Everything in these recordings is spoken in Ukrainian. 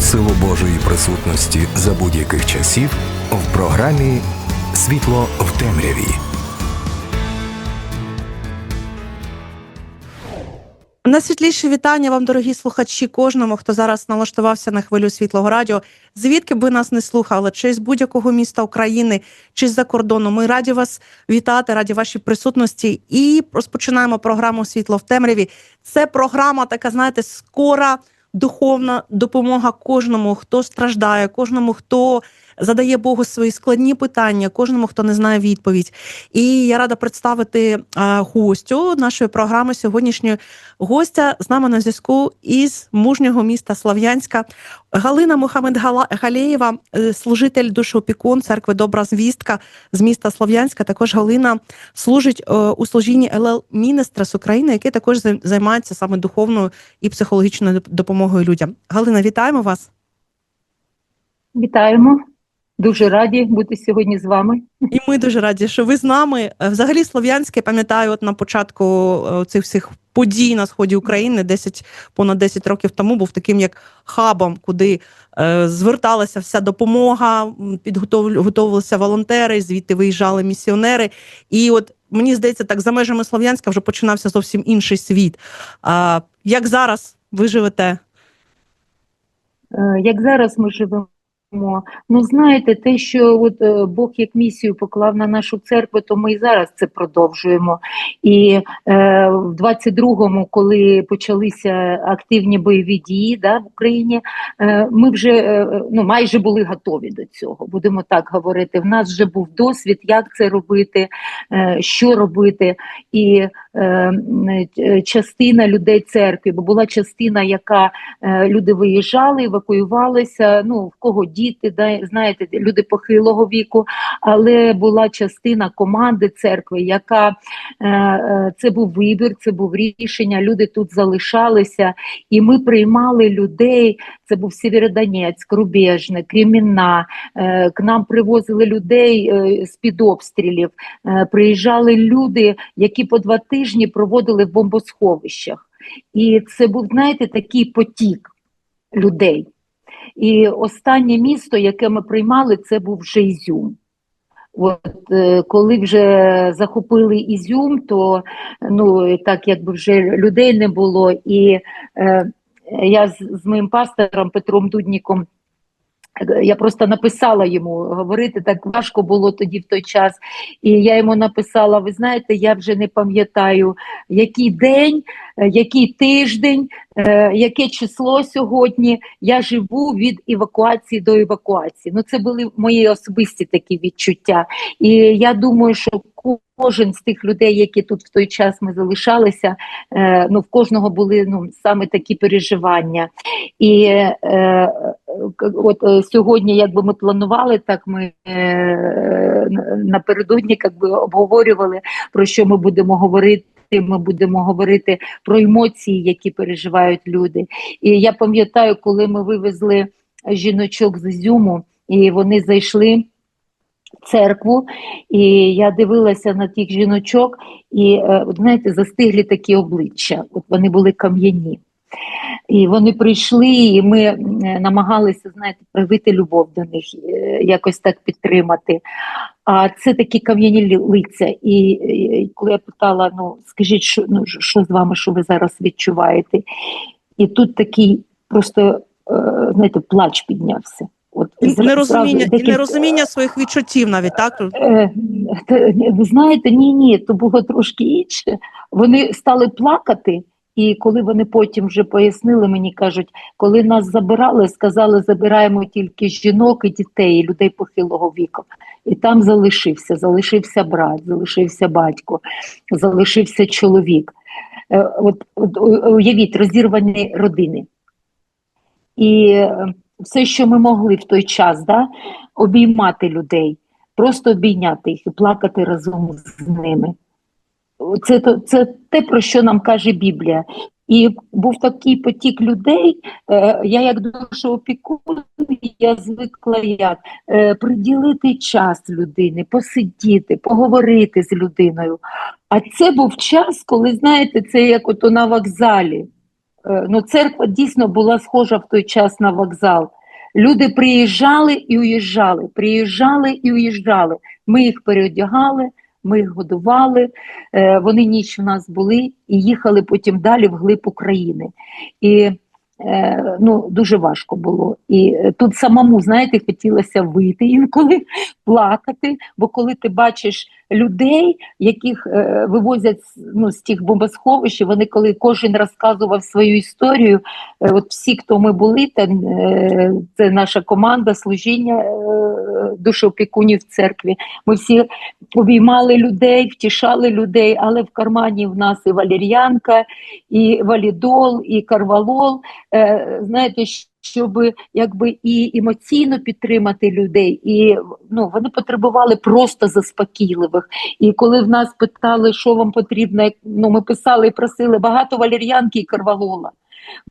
силу Божої присутності за будь-яких часів в програмі Світло в темряві. Найсвітліше вітання вам, дорогі слухачі, кожному, хто зараз налаштувався на хвилю світлого радіо. Звідки би нас не слухали, чи з будь-якого міста України, чи з-за кордону. Ми раді вас вітати, раді вашій присутності. І розпочинаємо програму Світло в темряві. Це програма, така, знаєте, скора духовна допомога кожному, хто страждає, кожному, хто задає Богу свої складні питання, кожному, хто не знає відповідь. І я рада представити гостю нашої програми сьогоднішньої гостя з нами на зв'язку із мужнього міста Слов'янська Галина Мухамед Галеєва, е, служитель душоопікун церкви Добра Звістка з міста Слов'янська. Також Галина служить е, у служінні ЛЛ Мінестрес України, який також займається саме духовною і психологічною допомогою людям. Галина, вітаємо вас. Вітаємо. Дуже раді бути сьогодні з вами. І ми дуже раді, що ви з нами. Е, взагалі, Слов'янське, пам'ятаю, от на початку е, цих всіх подій на сході України 10, понад 10 років тому був таким як хабом, куди е, зверталася вся допомога, підготовлювалися волонтери, звідти виїжджали місіонери. І от мені здається, так за межами Слов'янська вже починався зовсім інший світ. А, Як зараз ви живете? Як зараз ми живемо? Ну, знаєте, те, що от е, Бог як місію поклав на нашу церкву, то ми і зараз це продовжуємо. І е, в 22-му, коли почалися активні бойові дії да, в Україні, е, ми вже е, ну, майже були готові до цього. Будемо так говорити. В нас вже був досвід, як це робити, е, що робити. І частина людей церкви, бо була частина, яка е, люди виїжджали, евакуювалися. Ну в кого діти, да, знаєте, люди похилого віку, але була частина команди церкви, яка е, е, це був вибір, це був рішення. Люди тут залишалися, і ми приймали людей. Це був Сєвєродонецьк, Рубежне, Кремінна. Е, к нам привозили людей е, з під обстрілів. Е, приїжджали люди, які по два тижні проводили в бомбосховищах. І це був, знаєте, такий потік людей. І останнє місто, яке ми приймали, це був вже Ізюм. От коли вже захопили Ізюм, то ну так якби вже людей не було. І я з, з моїм пастором Петром Дудніком. Я просто написала йому говорити так важко було тоді в той час. І я йому написала: ви знаєте, я вже не пам'ятаю, який день, е, який тиждень, е, яке число сьогодні. Я живу від евакуації до евакуації. Ну, це були мої особисті такі відчуття. І я думаю, що кожен з тих людей, які тут в той час ми залишалися, е, ну в кожного були ну саме такі переживання. І е, от е, сьогодні, якби ми планували, так ми е, напередодні якби обговорювали про що ми будемо говорити. Ми будемо говорити про емоції, які переживають люди. І я пам'ятаю, коли ми вивезли жіночок з Ізюму, і вони зайшли церкву, і я дивилася на тих жіночок, і е, знаєте, застиглі такі обличчя. От вони були кам'яні. І вони прийшли, і ми е, намагалися знаєте, проявити любов до них, е, якось так підтримати. А це такі кам'яні лиця. І коли я питала: ну скажіть, що ну, що з вами, що ви зараз відчуваєте? І тут такий просто знаєте, плач піднявся. От і нерозуміння і нерозуміння своїх відчуттів навіть так е, ви знаєте, ні, ні, то було трошки інше. Вони стали плакати, і коли вони потім вже пояснили, мені кажуть, коли нас забирали, сказали, забираємо тільки жінок і дітей, і людей похилого віку. І там залишився, залишився брат, залишився батько, залишився чоловік. Е, от, от уявіть, розірвані родини. І е, все, що ми могли в той час, да, обіймати людей, просто обійняти їх і плакати разом з ними. Це це те, про що нам каже Біблія. І був такий потік людей. Е, я, як душоопікун, я звикла як е, приділити час людини, посидіти, поговорити з людиною. А це був час, коли, знаєте, це як ото на вокзалі. е, ну, церква дійсно була схожа в той час на вокзал. Люди приїжджали і уїжджали, приїжджали і уїжджали. Ми їх переодягали, ми їх годували, е, вони ніч в нас були і їхали потім далі вглиб України. І е, ну, дуже важко було. І е, тут самому, знаєте, хотілося вийти інколи, плакати, бо коли ти бачиш людей, яких е, вивозять ну, з тих бомбосховищ, вони коли кожен розказував свою історію, е, от всі, хто ми були, там, е, це наша команда служіння е, душеопікунів в церкві. Ми всі обіймали людей, втішали людей, але в кармані в нас і валір'янка, і валідол, і карвалол. Е, знаєте, щоб якби і емоційно підтримати людей, і ну вони потребували просто заспокійливих. І коли в нас питали, що вам потрібно, ну ми писали і просили багато валір'янки і карвалола.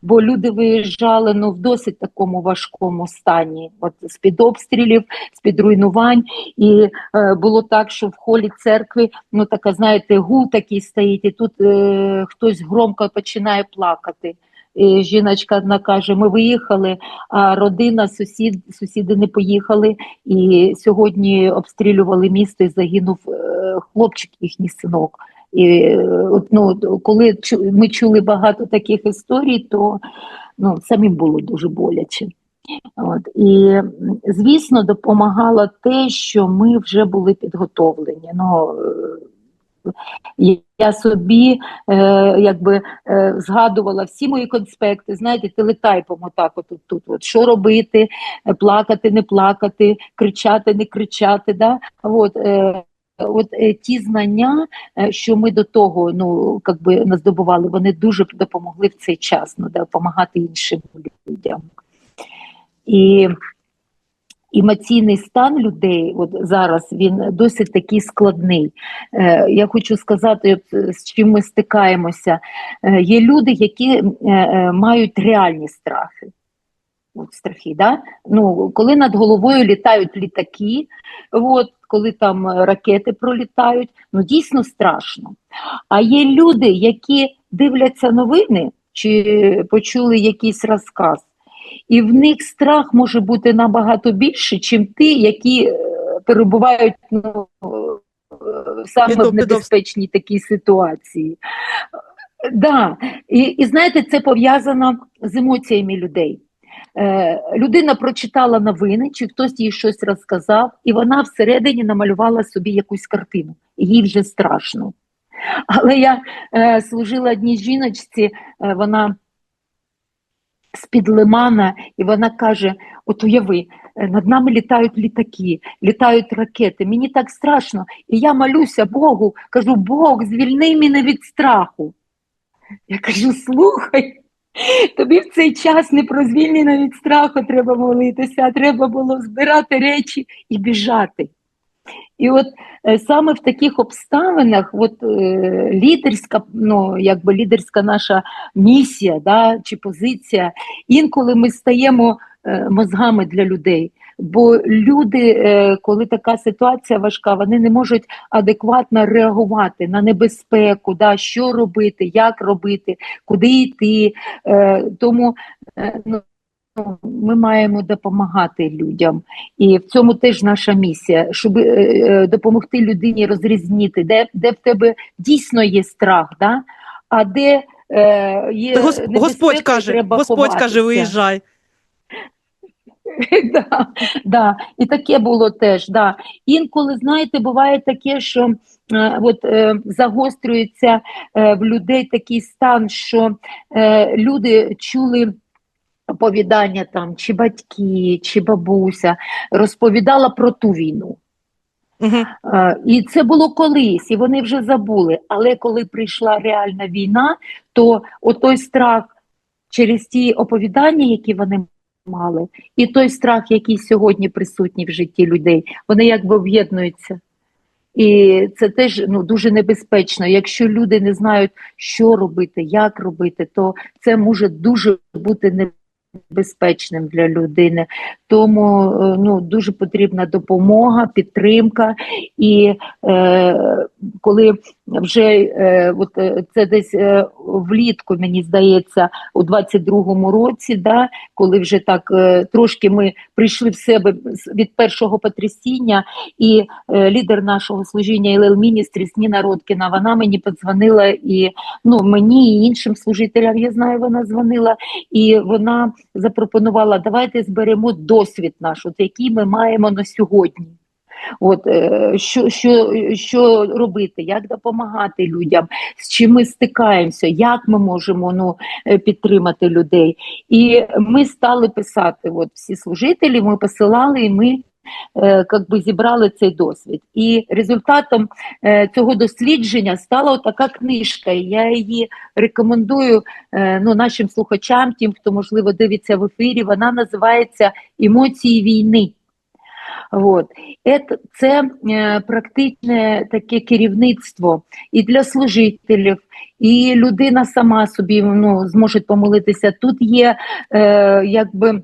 Бо люди виїжджали ну в досить такому важкому стані, от з під обстрілів, з під руйнувань. І е, було так, що в холі церкви, ну така, знаєте, гул такий стоїть, і тут е, хтось громко починає плакати. І жіночка одна каже: ми виїхали, а родина, сусід, сусіди не поїхали. І сьогодні обстрілювали місто і загинув е, хлопчик, їхній синок. І е, ну, коли ми чули багато таких історій, то ну, самим було дуже боляче. От, і звісно, допомагало те, що ми вже були підготовлені. Ну, е, я собі е, якби е, згадувала всі мої конспекти, знаєте, телетайпом отак, от тут, тут, от, що робити, е, плакати, не плакати, кричати, не кричати. Да? От, е, от е, ті знання, е, що ми до того ну, как би, наздобували, вони дуже допомогли в цей час ну, допомагати іншим людям. І емоційний стан людей от зараз він досить такий складний. Е, я хочу сказати, от, е, з чим ми стикаємося. Е, є люди, які е, е, мають реальні страхи. От страхи, да? ну, коли над головою літають літаки, от, коли там ракети пролітають, ну дійсно страшно. А є люди, які дивляться новини чи почули якийсь розказ, і в них страх може бути набагато більше, чим ті, які е, перебувають ну, е, саме в небезпечній такій ситуації. Да. І, і знаєте, це пов'язано з емоціями людей. Е, людина прочитала новини, чи хтось їй щось розказав, і вона всередині намалювала собі якусь картину, їй вже страшно. Але я е, служила одній жіночці, е, вона з-під лимана, і вона каже: От уяви, е, над нами літають літаки, літають ракети. Мені так страшно. І я молюся Богу, кажу: Бог, звільни мене від страху. Я кажу: слухай, тобі в цей час не про звільнення від страху треба молитися, а треба було збирати речі і біжати. І от е, саме в таких обставинах, от е, лідерська, ну якби лідерська наша місія, да, чи позиція, інколи ми стаємо е, мозгами для людей. Бо люди, коли така ситуація важка, вони не можуть адекватно реагувати на небезпеку, да, що робити, як робити, куди йти. Тому ну, ми маємо допомагати людям. І в цьому теж наша місія, щоб е, е, допомогти людині розрізнити, де, де в тебе дійсно є страх, да? а де е, є Та Господь каже, треба Господь каже, виїжджай. да, да. І таке було теж. Да. Інколи, знаєте, буває таке, що е, от, е, загострюється е, в людей такий стан, що е, люди чули. Оповідання там, чи батьки, чи бабуся розповідала про ту війну. Угу. Е, І це було колись, і вони вже забули. Але коли прийшла реальна війна, то отой страх через ті оповідання, які вони мали, і той страх, який сьогодні присутній в житті людей, вони якби об'єднуються. І це теж ну, дуже небезпечно. Якщо люди не знають, що робити, як робити, то це може дуже бути небезпечним для людини. Тому е, ну, дуже потрібна допомога, підтримка. І е, коли вже е, от, е, це десь е, влітку, мені здається, у 22-му році, да, коли вже так е, трошки ми прийшли в себе від першого потрясіння, і е, лідер нашого служіння ІЛЛ Міністріс Ніна Родкіна, вона мені подзвонила і ну, мені і іншим служителям, я знаю, вона дзвонила, і вона запропонувала, давайте зберемо досвід наш, от який ми маємо на сьогодні. От е, що, що, що робити, як допомагати людям, з чим ми стикаємося, як ми можемо ну, е, підтримати людей. І ми стали писати, от всі служителі, ми посилали, і ми е, как би зібрали цей досвід. І результатом е, цього дослідження стала така книжка. Я її рекомендую е, ну, нашим слухачам, тим, хто можливо дивиться в ефірі. Вона називається Емоції війни. От. Це е, практичне таке керівництво і для служителів, і людина сама собі ну, зможе помолитися. Тут є е, якби.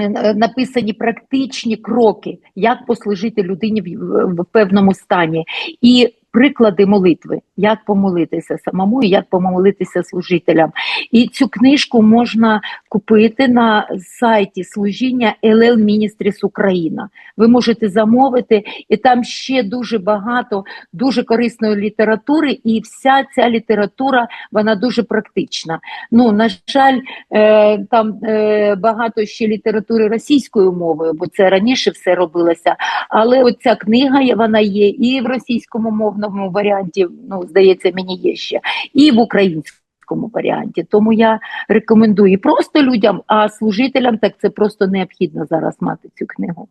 е, Написані практичні кроки, як послужити людині в певному стані, і приклади молитви, як помолитися самому і як помолитися служителям. І цю книжку можна купити на сайті служіння LL Ministries Україна. Ви можете замовити, і там ще дуже багато дуже корисної літератури, і вся ця література вона дуже практична. Ну на жаль, е, там е, багато ще літератури російською мовою, бо це раніше все робилося. Але оця книга вона є і в російському мовному варіанті. Ну здається, мені є ще, і в українському варіанті. Тому я рекомендую просто людям, а служителям так це просто необхідно зараз мати цю книгу.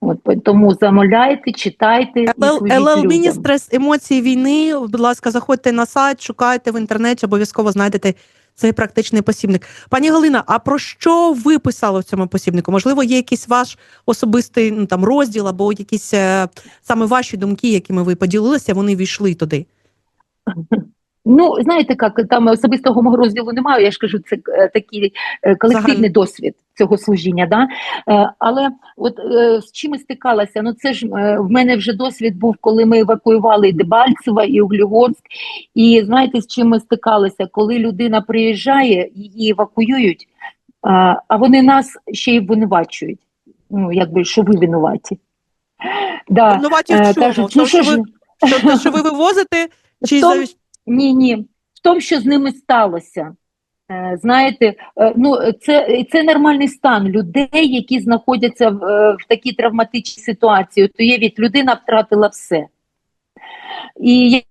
От тому замовляйте, читайте ЛЛ Міністрес емоції війни. Будь ласка, заходьте на сайт, шукайте в інтернеті, обов'язково знайдете цей практичний посібник. Пані Галина, а про що ви писали в цьому посібнику? Можливо, є якийсь ваш особистий ну, там розділ або якісь е, саме ваші думки, якими ви поділилися, вони війшли туди. Ну, знаєте, як там особистого мого розділу немає. Я ж кажу, це е, такий е, колективний Загальний. досвід цього служіння. Да? Е, але от з чим стикалася? Ну це ж в мене вже досвід був, коли ми евакуювали і Дебальцево, і Углігорськ. І знаєте, з чим ми стикалися? Коли людина приїжджає, її евакуюють, а, вони нас ще й винувачують. Ну, якби що ви винуваті. Да. Винуваті в чому? кажуть, ну що що ви- Що, що ви вивозите? Чи Ні, ні. В тому, що з ними сталося. Е, Знаєте, е, ну це, це нормальний стан людей, які знаходяться в, е, в такій травматичній ситуації. То є від людина втратила все. І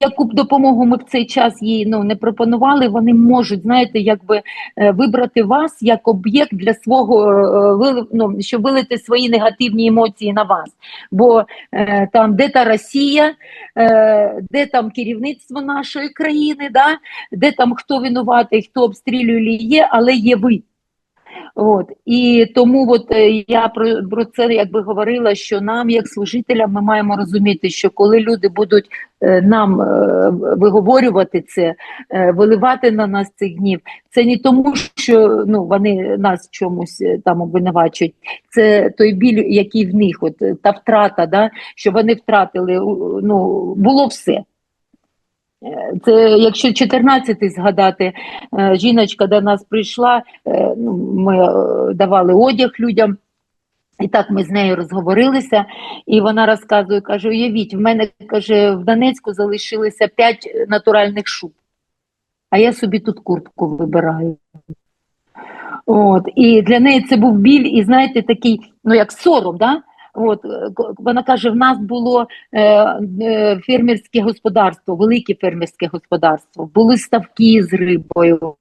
яку б допомогу ми в цей час їй ну, не пропонували, вони можуть, знаєте, якби е, вибрати вас як об'єкт для свого, е, вили- ну, щоб вилити свої негативні емоції на вас. Бо е, там де та Росія, е, де там керівництво нашої країни, да? де там хто винуватий, хто обстрілює але є ви. От і тому, от е, я про, про це якби говорила, що нам, як служителям, ми маємо розуміти, що коли люди будуть е, нам е, виговорювати це, виливати на нас цей гнів, це не тому, що ну вони нас чомусь там обвинувачують. Це той біль, який в них, от та втрата, да, що вони втратили. Ну було все. Е, Це якщо 14-й згадати, е, жіночка до нас прийшла, е, ну, ми давали одяг людям. І так ми з нею розговорилися, і вона розказує, каже: уявіть, в мене каже, в Донецьку залишилося 5 натуральних шуб, а я собі тут куртку вибираю. От, і для неї це був біль, і знаєте, такий, ну як сором, да? От, е, вона каже: в нас було е, е, фермерське господарство, велике фермерське господарство, були ставки з рибою.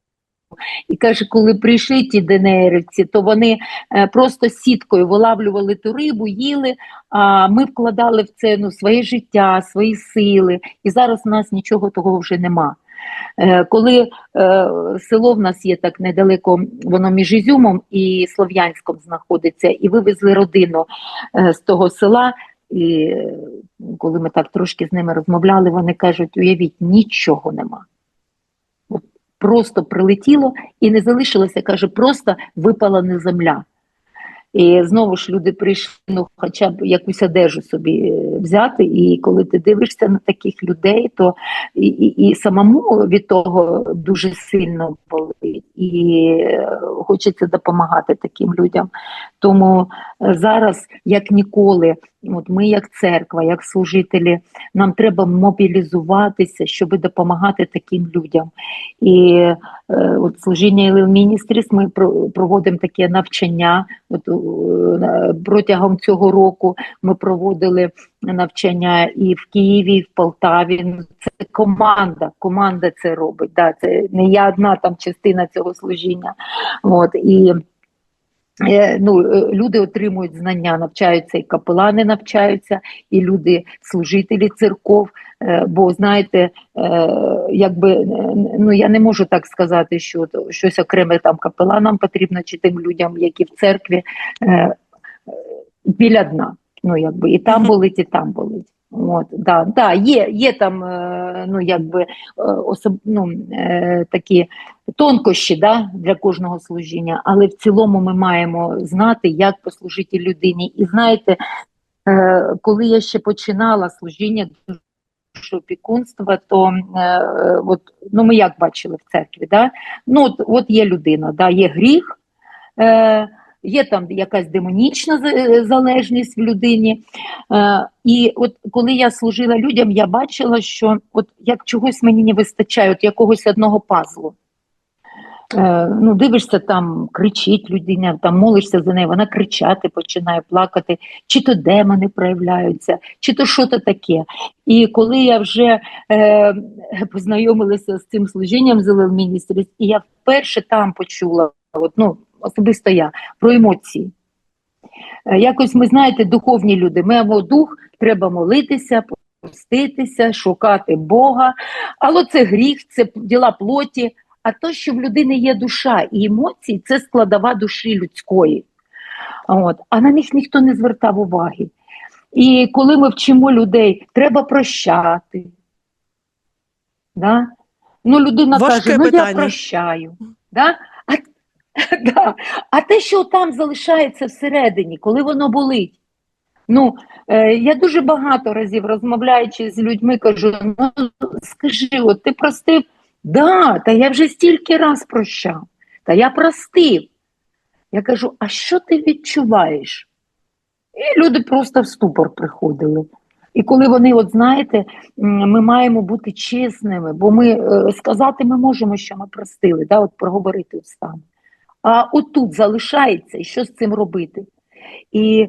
І каже, коли прийшли ті ДНРівці, то вони е, просто сіткою вилавлювали ту рибу, їли. А ми вкладали в це ну, своє життя, свої сили. І зараз у нас нічого того вже нема. Е, коли е, село в нас є так недалеко, воно між Ізюмом і Слов'янськом знаходиться, і вивезли родину е, з того села. І коли ми так трошки з ними розмовляли, вони кажуть: уявіть, нічого нема. Просто прилетіло і не залишилося, каже, просто випала не земля. І знову ж люди прийшли, ну, хоча б якусь одежу собі е, взяти. І коли ти дивишся на таких людей, то і, і, і самому від того дуже сильно болить, і е, хочеться допомагати таким людям. Тому е, зараз, як ніколи, от ми, як церква, як служителі, нам треба мобілізуватися, щоб допомагати таким людям. І от служіння Міністріс ми про- проводимо таке навчання. От, протягом цього року ми проводили навчання і в Києві, і в Полтаві. Ну, Це команда, команда це робить. Да, це не я одна там частина цього служіння. От, і Е, ну, е, люди отримують знання, навчаються і капелани навчаються, і люди, служителі церков. Е, Бо знаєте, е, якби е, ну я не можу так сказати, що щось окреме там капеланам потрібно, чи тим людям, які в церкві е, е, біля дна. Ну якби і там болить, і там болить. От, да, да, є, є там е, ну, якби, е, особ, ну, е, такі тонкощі да, для кожного служіння, але в цілому ми маємо знати, як послужити людині. І знаєте, е, коли я ще починала служіння опікунства, то е, е, от, ну, ми як бачили в церкві, да? ну, от, от є людина, да, є гріх, е, є там якась демонічна е, залежність в людині. Е, і от коли я служила людям, я бачила, що от як чогось мені не вистачає, от якогось одного пазлу. Е, ну, дивишся, там кричить людина, там молишся за неї, вона кричати починає плакати, чи то демони проявляються, чи то що то таке. І коли я вже е, познайомилася з цим служінням Зелен Міністріс, і я вперше там почула, от, ну, особисто я, про емоції. Е, Якось ми знаєте, духовні люди. Ми або дух, треба молитися, поститися, шукати Бога. Але це гріх, це діла плоті. А то, що в людини є душа і емоції, це складова душі людської. От. А на них ніхто не звертав уваги. І коли ми вчимо людей, треба прощати. Да? Ну, людина Важке каже, ну я прощаю. Да? Да. а те, що там залишається всередині, коли воно болить. Ну, е, я дуже багато разів розмовляючи з людьми, кажу: ну скажи, от ти простив? Да, та я вже стільки раз прощав, та я простив. Я кажу, а що ти відчуваєш? І люди просто в ступор приходили. І коли вони, от знаєте, ми маємо бути чесними, бо ми е, сказати ми можемо, що ми простили, да, от проговорити устами. А отут залишається, і що з цим робити? І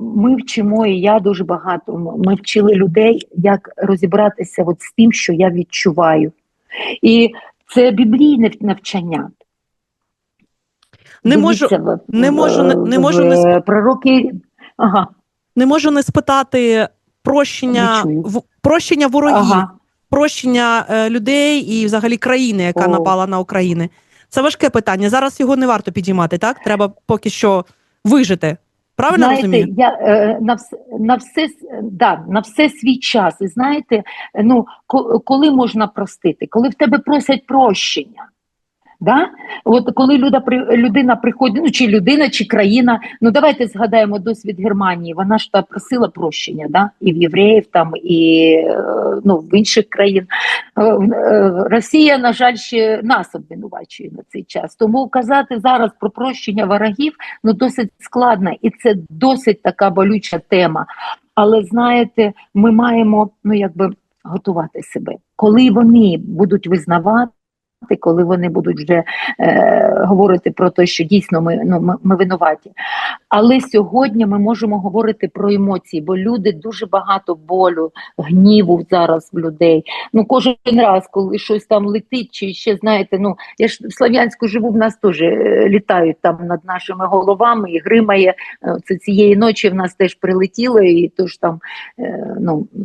ми вчимо, і я дуже багато. Ми вчили людей, як розібратися от з тим, що я відчуваю. І це біблійне навчання. Не можу, Дивіться, не можу не- не можу не пророки. Ага, не можу не спитати прощення, в, прощення ворогів, ага. прощення е, людей і взагалі країни, яка О. напала на Україну. Це важке питання. Зараз його не варто підіймати, так? Треба поки що вижити. Правильно знаєте, розумію? я е, на все на все да, на все свій час. І знаєте, ну ко- коли можна простити, коли в тебе просять прощення. Да? От коли люда, людина приходить, ну чи людина, чи країна, ну давайте згадаємо досвід Германії. Вона ж та просила прощення, да? і в євреїв, там, і е, ну, в інших країн. Е, е, Росія, на жаль, ще нас обвинувачує на цей час. Тому казати зараз про прощення ворогів ну досить складно, і це досить така болюча тема. Але знаєте, ми маємо ну якби готувати себе, коли вони будуть визнавати. Коли вони будуть вже е, говорити про те, що дійсно ми, ну, ми, ми винуваті. Але сьогодні ми можемо говорити про емоції, бо люди дуже багато болю, гніву зараз в людей. Ну кожен раз, коли щось там летить, чи ще знаєте, ну я ж в Слов'янську живу, в нас теж е, літають там над нашими головами і гримає. Е, Це цієї ночі в нас теж прилетіло, і тож там е, ну, е,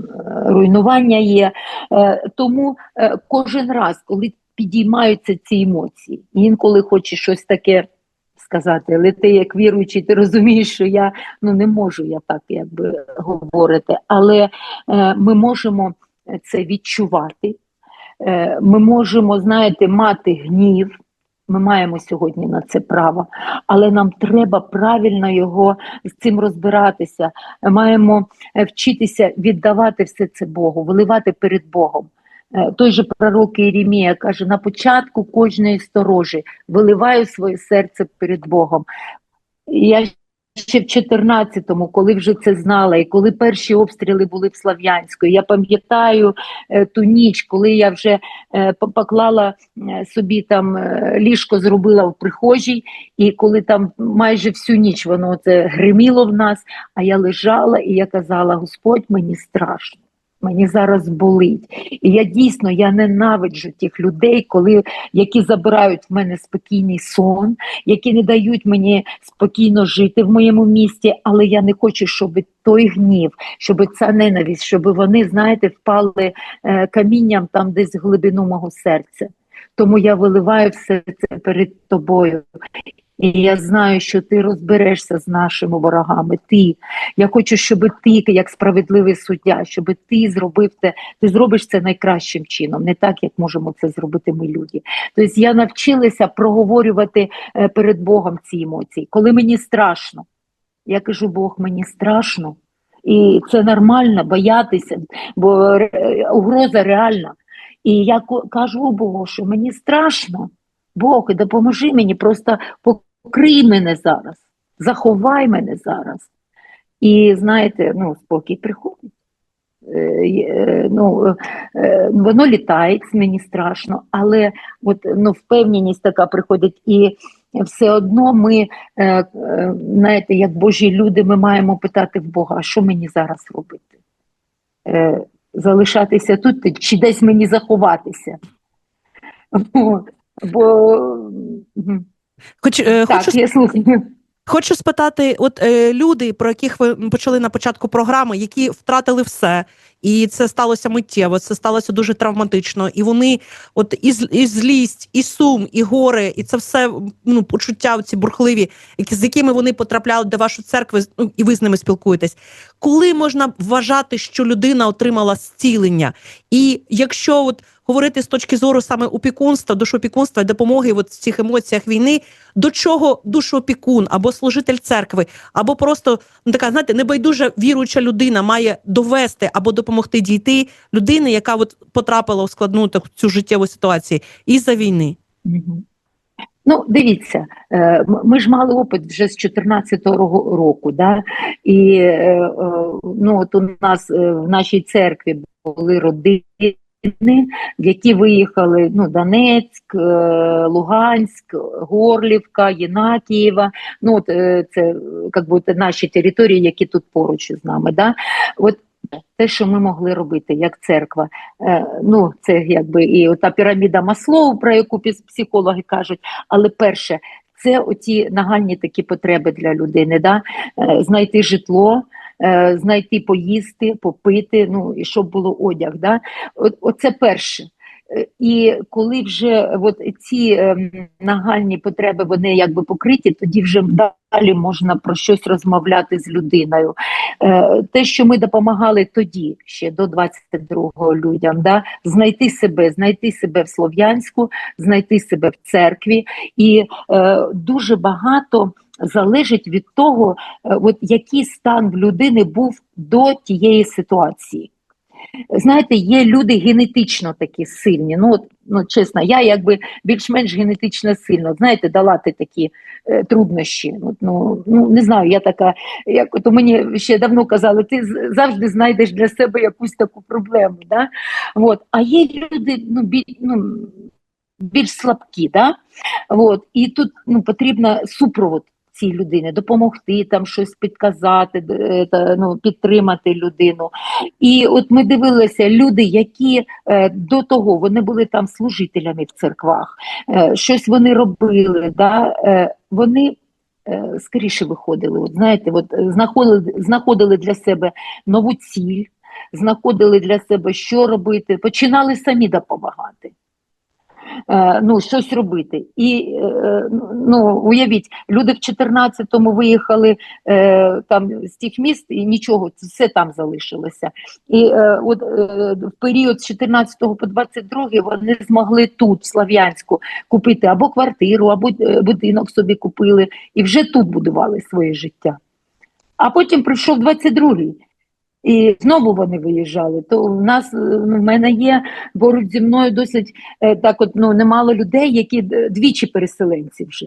руйнування є. Е, Тому е, кожен раз, коли підіймаються ці емоції, і інколи хочеш щось таке сказати, але ти як віруючий, ти розумієш, що я ну не можу я так якби говорити, але е, ми можемо це відчувати. Е, ми можемо, знаєте, мати гнів, Ми маємо сьогодні на це право, але нам треба правильно його з цим розбиратися. Маємо е, вчитися віддавати все це Богу, виливати перед Богом. Е, Той же пророк Єремія каже: на початку кожної сторожі виливаю своє серце перед Богом. Я ще в 14-му, коли вже це знала, і коли перші обстріли були в Слов'янську, я пам'ятаю е, ту ніч, коли я вже е, поклала собі там ліжко, зробила в прихожій, і коли там майже всю ніч воно це гриміло в нас, а я лежала і я казала: Господь, мені страшно. Мені зараз болить, і я дійсно я ненавиджу тих людей, коли які забирають в мене спокійний сон, які не дають мені спокійно жити в моєму місті, але я не хочу, щоб той гнів, щоб ця ненависть, щоб вони, знаєте, впали е, камінням там десь в глибину мого серця. Тому я виливаю все це перед тобою. І я знаю, що ти розберешся з нашими ворогами. Ти. Я хочу, щоб ти, як справедливий суддя, щоб ти зробив це, ти зробиш це найкращим чином, не так, як можемо це зробити ми люди. Тобто я навчилася проговорювати е, перед Богом ці емоції. Коли мені страшно, я кажу, Бог, мені страшно. І це нормально боятися, бо е, угроза реальна. І я кажу Богу, що мені страшно. Бог, допоможи мені, просто покрий мене зараз, заховай мене зараз. І знаєте, ну, спокій приходить. Е, є, ну, е, воно літає, мені страшно, але от, ну, впевненість така приходить, і все одно ми, е, е, знаєте, як Божі люди, ми маємо питати в Бога, що мені зараз робити? Е, залишатися тут чи десь мені заховатися? Бо, бо. Хоч е, так, хочу я слухаю. Хочу спитати, от е, люди, про яких ви почали на початку програми, які втратили все, і це сталося миттєво, це сталося дуже травматично. І вони, от і, і злість, і сум, і горе, і це все ну, почуття ці бурхливі, які, з якими вони потрапляли до вашої церкви, ну, і ви з ними спілкуєтесь. Коли можна вважати, що людина отримала зцілення? І якщо от говорити з точки зору саме опікунства, душоопікунства і допомоги от в цих емоціях війни, до чого душоопікун або служитель церкви, або просто ну, така, знаєте, небайдужа віруюча людина має довести або допомогти дійти людини, яка от потрапила у складну таку цю життєву ситуацію із-за війни. Ну, дивіться, е, ми ж мали опит вже з 14-го року, да? і е, е, ну, от у нас в нашій церкві були родини, які виїхали ну, Донецьк, Луганськ, Горлівка, Єнакієва. Ну, от, це як би, наші території, які тут поруч з нами. Да? От те, що ми могли робити як церква, Е, ну, це якби і та піраміда Маслоу, про яку психологи кажуть. Але перше, це оті нагальні такі потреби для людини, да? Е, знайти житло, е, знайти поїсти, попити, ну і щоб було одяг. Да? Оце перше. Е, І коли вже от ці ем, нагальні потреби вони якби покриті, тоді вже далі можна про щось розмовляти з людиною. Е, Те, що ми допомагали тоді, ще до 22-го людям, да, знайти себе, знайти себе в Слов'янську, знайти себе в церкві, і е, дуже багато залежить від того, е, от який стан в людини був до тієї ситуації. Знаєте, є люди генетично такі сильні. Ну, от, ну чесно, я якби більш-менш генетично сильно, знаєте, долати такі е, труднощі. От, ну, ну не знаю, я така, як от мені ще давно казали, ти завжди знайдеш для себе якусь таку проблему. Да? От. А є люди ну, біль, ну, більш слабкі, да? От. і тут ну, потрібно супровод цій людини, допомогти там щось підказати, е, ну, підтримати людину. І от ми дивилися, люди, які е, до того вони були там служителями в церквах, е, щось вони робили, да, вони скоріше виходили. От, знаєте, от, знаходили, знаходили для себе нову ціль, знаходили для себе, що робити, починали самі допомагати. Е, ну, щось робити. І е, ну, уявіть, люди в 14-му виїхали е, там з тих міст, і нічого, все там залишилося. І от в період з 14 по 22 вони змогли тут, в Слав'янську, купити або квартиру, або будинок собі купили, і вже тут будували своє життя. А потім прийшов 22-й. І знову вони виїжджали. То в нас е, ну, в мене є поруч зі мною досить е, так, от ну немало людей, які двічі переселенці вже.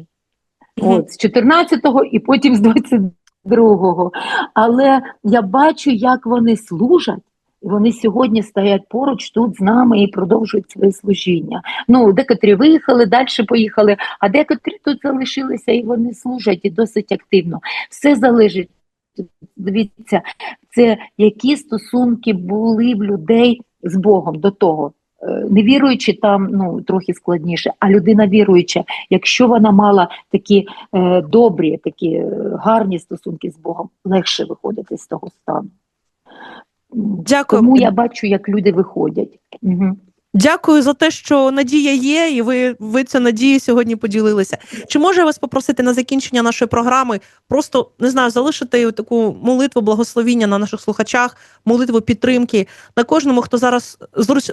От з 14-го і потім з 22-го. Але я бачу, як вони служать. і Вони сьогодні стоять поруч тут з нами і продовжують своє служіння. Ну, декотрі виїхали, далі поїхали, а декотрі тут залишилися і вони служать і досить активно. Все залежить. Дивіться, це які стосунки були в людей з Богом до того. Невіруючи, Не віруючи там ну трохи складніше, а людина віруюча, якщо вона мала такі е, добрі, такі е, гарні стосунки з Богом, легше виходити з того стану. Дякую. Тому я бачу, як люди виходять. Угу. Дякую за те, що надія є, і ви, ви цю надію сьогодні поділилися. Чи можу я вас попросити на закінчення нашої програми просто не знаю, залишити таку молитву благословіння на наших слухачах, молитву підтримки на кожному, хто зараз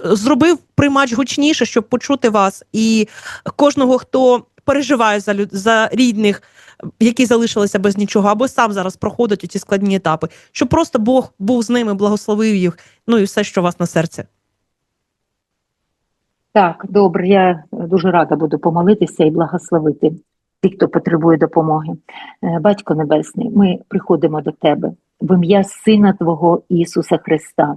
зробив приймач гучніше, щоб почути вас, і кожного, хто переживає за люд... за рідних, які залишилися без нічого, або сам зараз проходить у ці складні етапи, щоб просто Бог був з ними, благословив їх, ну і все, що у вас на серці. Так, добре, я дуже рада буду помолитися і благословити тих, хто потребує допомоги. Е, Батько Небесний, ми приходимо до Тебе в ім'я Сина Твого Ісуса Христа.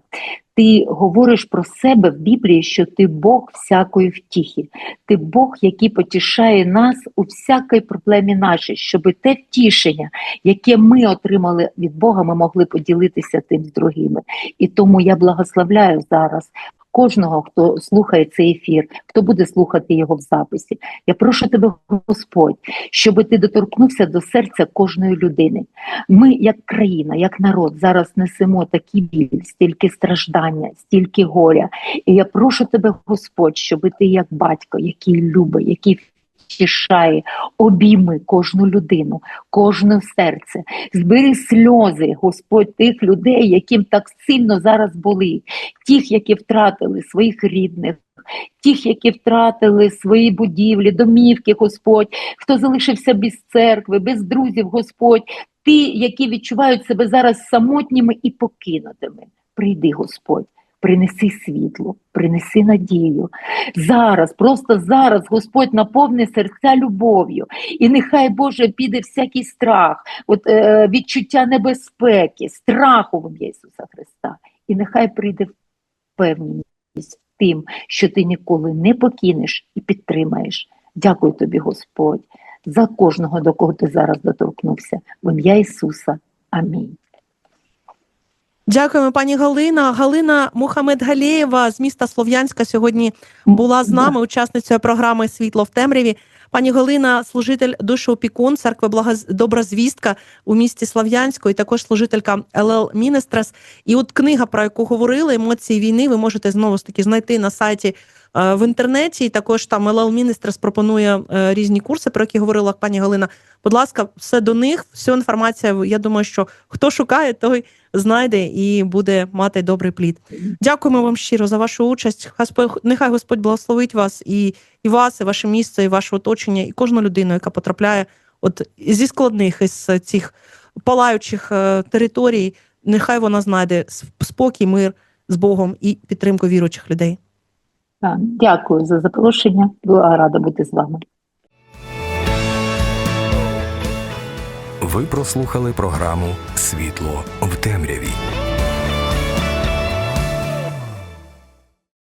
Ти говориш про себе в Біблії, що ти Бог всякої втіхи, ти Бог, який потішає нас у всякій проблемі нашій, щоб те втішення, яке ми отримали від Бога, ми могли поділитися тим з другими. І тому я благословляю зараз кожного, хто слухає цей ефір, хто буде слухати його в записі. Я прошу тебе, Господь, щоб ти доторкнувся до серця кожної людини. Ми, як країна, як народ, зараз несемо такий біль, стільки страждання, стільки горя. І я прошу тебе, Господь, щоб ти, як батько, який любить, який втішає, обійми кожну людину, кожне серце, збери сльози, Господь, тих людей, яким так сильно зараз болить, тих, які втратили своїх рідних. Тих, які втратили свої будівлі, домівки, Господь, хто залишився без церкви, без друзів, Господь, ті, які відчувають себе зараз самотніми і покинутими. Прийди, Господь, принеси світло, принеси надію. Зараз, просто зараз Господь наповни серця любов'ю. І нехай Боже піде всякий страх, от, е, відчуття небезпеки, страху в Ісуса Христа. І нехай прийде впевненість тим, що ти ніколи не покинеш і підтримаєш. Дякую тобі, Господь, за кожного, до кого ти зараз доторкнувся. В ім'я Ісуса. Амінь. Дякуємо, пані Галина. Галина Мухамедгалєєва з міста Слов'янська сьогодні була з нами, учасницею програми Світло в темряві. Пані Галина, служитель душоопікун церкви Благоз... Добра звістка у місті Слав'янську і також служителька ЛЛ Мінестрес. І от книга, про яку говорили, емоції війни, ви можете знову ж таки знайти на сайті в інтернеті. І також там ЛЛ Мінестрес пропонує е, різні курси, про які говорила пані Галина. Будь ласка, все до них, всю інформація. Я думаю, що хто шукає, той знайде і буде мати добрий плід. Дякуємо вам щиро за вашу участь. Нехай Господь благословить вас і, і вас, і ваше місце, і ваше оточення, і кожну людину, яка потрапляє от зі складних із цих палаючих е, територій. Нехай вона знайде спокій, мир з Богом і підтримку віруючих людей. Дякую за запрошення. Була рада бути з вами. Ви прослухали програму Світло в темряві.